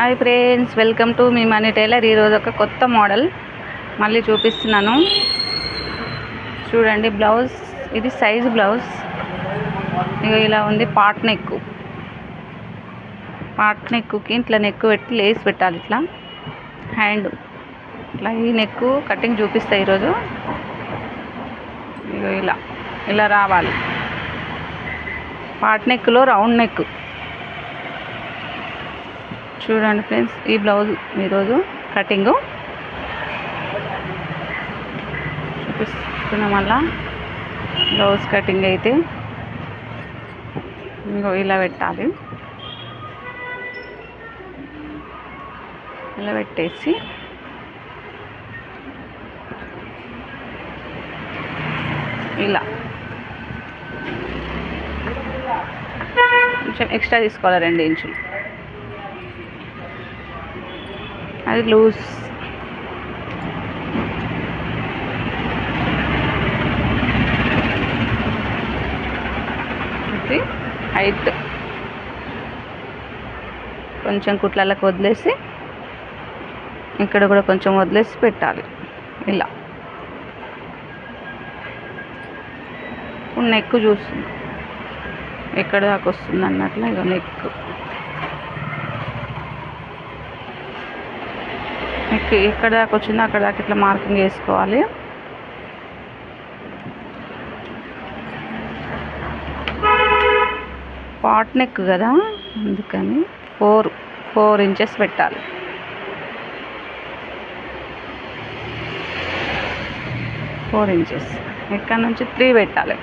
Hi friends welcome to మీ money tailor. ఈరోజు ఒక కొత్త మోడల్ మళ్ళీ చూపిస్తున్నాను. చూడండి బ్లౌజ్ ఇది సైజ్ బ్లౌజ్. ఇలా ఉంది పాట్ నెక్. పాట్ నెక్కి ఇట్లా నెక్ పెట్టి లేస్ పెట్టాలి ఇట్లా. హ్యాండ్ ఇట్లా ఈ నెక్ కటింగ్ చూపిస్తాయి ఈరోజు ఇలా ఇలా రావాలి. పాట్ నెక్లో రౌండ్ నెక్ చూడండి ఫ్రెండ్స్ ఈ బ్లౌజ్ ఈరోజు కటింగ్. చూపిస్తున్న మళ్ళా. బ్లౌజ్ కటింగ్ అయితే ఇంకో ఇలా పెట్టాలి. ఇలా పెట్టేసి ఇలా. కొంచెం ఎక్స్ట్రా తీసుకోవాలి రెండు ఇంచులు? అది లూజ్. ఇది హైట్. కొంచెం కుట్లలకు వదిలేసి ఇక్కడ కూడా కొంచెం వదిలేసి పెట్టాలి. ఇలా. ఇప్పుడు నెక్ చూస్తుంది. ఎక్కడ దాకా వస్తుంది అన్నట్లు ఇక నెక్ నెక్ ఎక్కడ దాకా వచ్చిందో అక్కడ దాకా ఇట్లా మార్కింగ్ వేసుకోవాలి పాట్ నెక్ కదా అందుకని ఫోర్ ఫోర్ ఇంచెస్ పెట్టాలి. ఫోర్ ఇంచెస్ ఇక్కడ నుంచి త్రీ పెట్టాలి.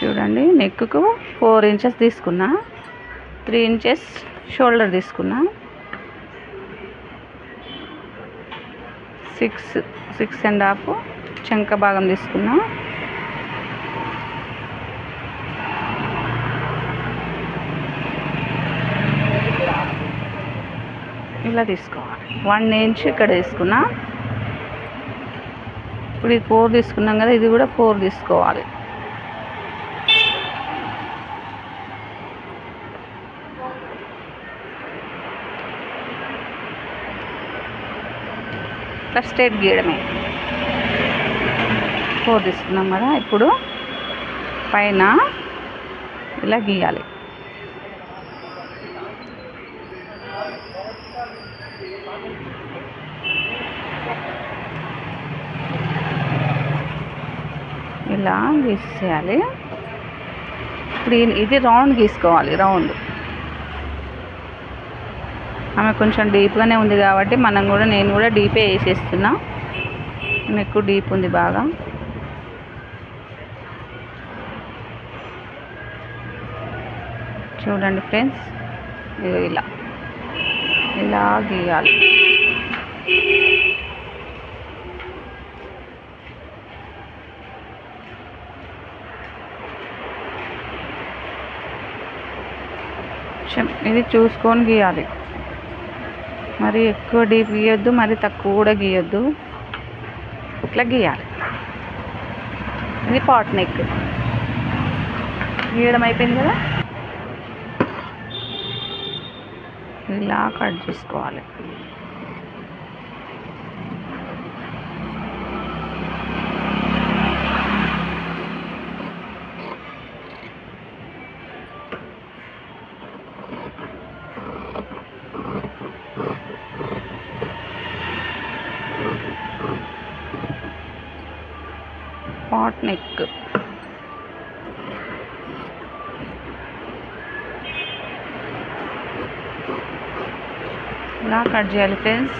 చూడండి. నెక్కు ఫోర్ ఇంచెస్ తీసుకున్నా. త్రీ ఇంచెస్ షోల్డర్ తీసుకున్నా. సిక్స్ సిక్స్ అండ్ హాఫ్ చంక భాగం తీసుకున్నా. ఇలా తీసుకోవాలి. వన్ ఇంచ్ ఇక్కడ తీసుకున్నా. ఇప్పుడు ఇది ఫోర్ తీసుకున్నాం కదా ఇది కూడా ఫోర్ తీసుకోవాలి. ఇట్లా స్ట్రేట్ గీయడమే. ఫోర్ తీసుకున్నాం కదా ఇప్పుడు పైన ఇలా గీయాలి. ఇలా గీసేయాలి. ఇప్పుడు ఇది రౌండ్ గీసుకోవాలి రౌండ్ ఆమె కొంచెం డీప్గానే ఉంది కాబట్టి మనం కూడా నేను కూడా డీపే వేసేస్తున్నా. ఎక్కువ డీప్ ఉంది బాగా. చూడండి ఫ్రెండ్స్ ఇలా. ఇలా గీయాలి. ఇది చూసుకొని గీయాలి. మరి ఎక్కువ డీప్ గీయొద్దు మరి తక్కువ కూడా గీయొద్దు. ఇట్లా గీయాలి. ఇది పాట్ నెక్ గీయడం అయిపోయింది కదా? ఇలా కట్ చేసుకోవాలి. నెక్. ఇలా కట్ చేయాలి ఫ్రెండ్స్.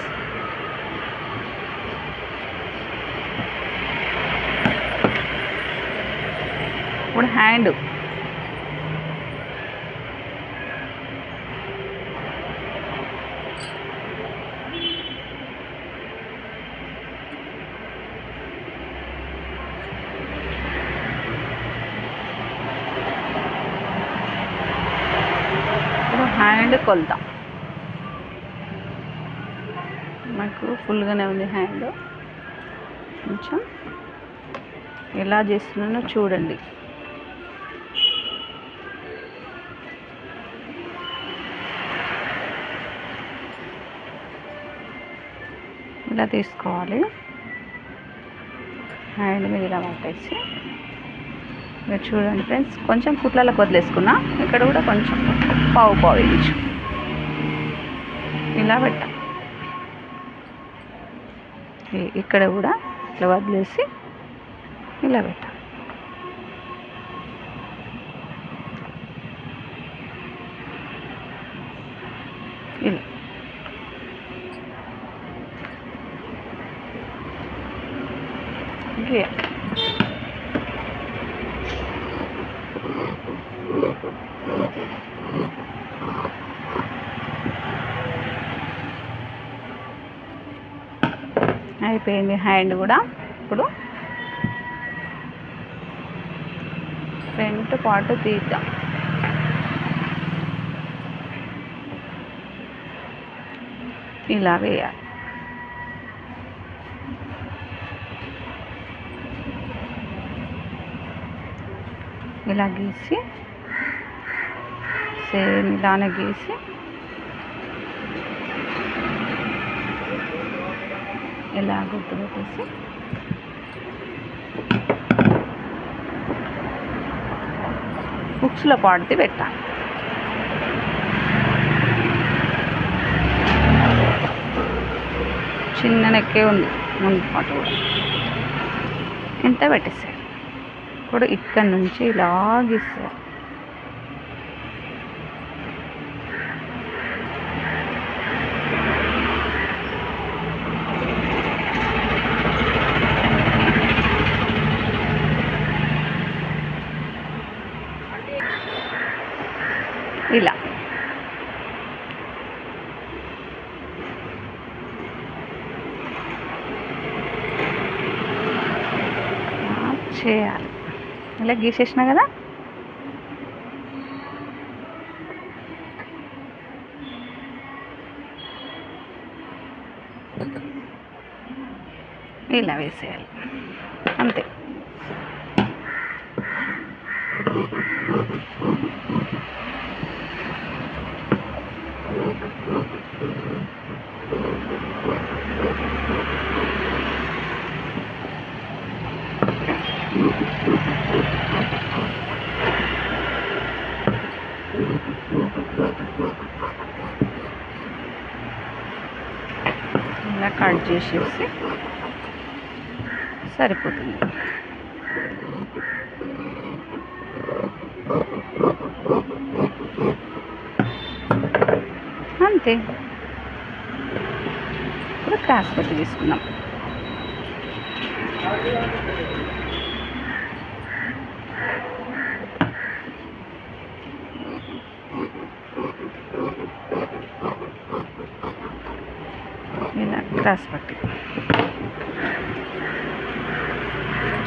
ఇప్పుడు హ్యాండ్. హ్యాండ్ కొలత. నాకు ఫుల్గానే ఉంది హ్యాండ్. కొంచెం ఎలా చేస్తున్నానో చూడండి. ఇలా తీసుకోవాలి. హ్యాండ్ మీద ఇలా పట్టేసి. మీరు చూడండి ఫ్రెండ్స్ కొంచెం కుట్లలకు వదిలేసుకున్నా ఇక్కడ కూడా కొంచెం పావు పావు ఇంచు. ఇలా పెట్ట. ఇక్కడ కూడా ఇట్లా వదిలేసి ఇలా పెట్టా ఇలా గీయ అయిపోయింది హ్యాండ్ కూడా. ఇప్పుడు ఫ్రంట్ పార్ట్ తీద్దాం. ఇలా వేయాలి. ఇలా గీసి సేమ్ ఇలానే గీసి ఇలా గుర్తు పెట్టేసి బుక్స్లో పాడితే పెట్టాలి చిన్న నెక్కే ఉంది ముందు పాటు కూడా. ఇంత పెట్టేసాడు ఇప్పుడు ఇక్కడ నుంచి ఇలాగేస్తారు ఇలా చేయాలి ఇలా గీసేసిన కదా ఇలా వేసేయాలి అంతే ఇలా కట్ చేసేసి సరిపోతుంది. అంతే ఇప్పుడు క్రాస్ పట్టి తీసుకున్నాం ఇలా క్రాస్ పట్టి.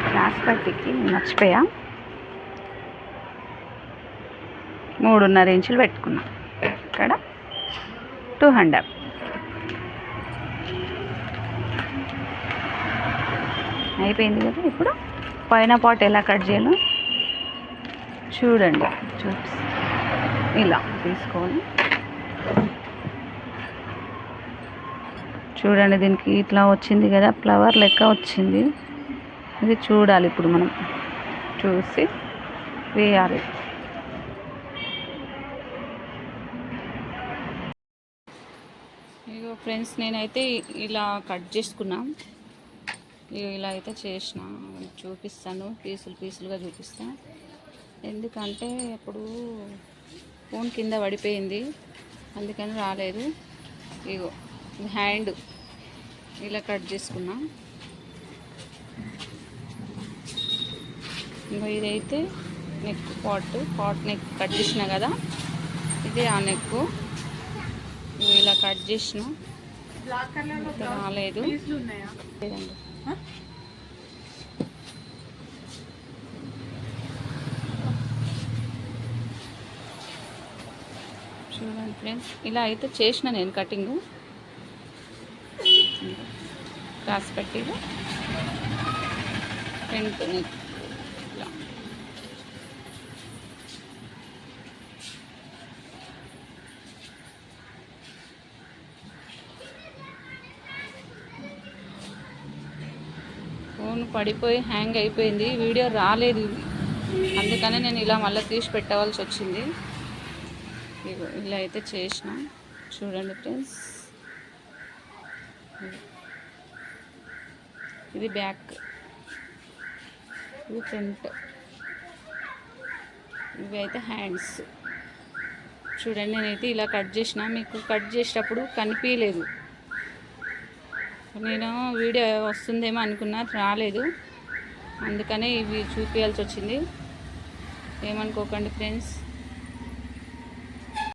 క్రాస్ పట్టికి మర్చిపోయా? మూడున్నర ఇంచులు పెట్టుకున్నాం. ఇక్కడ. టూ హండ్రెడ్ అయిపోయింది కదా ఇప్పుడు? పైన పాట్ ఎలా కట్ చేయాలో? చూడండి. చూపి ఇలా తీసుకొని చూడండి దీనికి ఇట్లా వచ్చింది కదా ఫ్లవర్ లెక్క వచ్చింది. ఇది చూడాలి ఇప్పుడు మనం. చూసి వేయాలి ఇగో ఫ్రెండ్స్ నేనైతే ఇలా కట్ చేసుకున్నా. ఇలా అయితే చేసిన. చూపిస్తాను. పీసులు పీసులుగా చూపిస్తా. ఎందుకంటే ఇప్పుడు ఫోన్ కింద పడిపోయింది. అందుకని రాలేదు. ఇగో హ్యాండ్ ఇలా కట్ చేసుకున్నా. ఇంకో ఇదైతే neck pot pot neck cut చేసిన కదా. ఇది ఆ నెక్ ఇలా కట్ చేసిన. రాలేదు. లేదండి? చూడండి ఫ్రెండ్స్ ఇలా అయితే చేసిన నేను కటింగ్. రాసి పెట్టి ఫ్రంట్ నెక్ ఇలా ఫోన్ పడిపోయి హ్యాంగ్ అయిపోయింది. వీడియో రాలేదు. అందుకనే నేను ఇలా మళ్ళీ తీసి పెట్టవలసి వచ్చింది. ఇలా అయితే చేసిన. చూడండి ఫ్రెండ్స్. ఇది బ్యాక్. ఇది ఫ్రంట్. ఇవి అయితే హ్యాండ్స్. చూడండి నేనైతే ఇలా కట్ చేసిన. మీకు కట్ చేసేటప్పుడు కనిపించలేదు. నేను వీడియో వస్తుందేమో అనుకున్నా రాలేదు. అందుకనే ఇవి చూపించాల్సి వచ్చింది. ఏమనుకోకండి ఫ్రెండ్స్.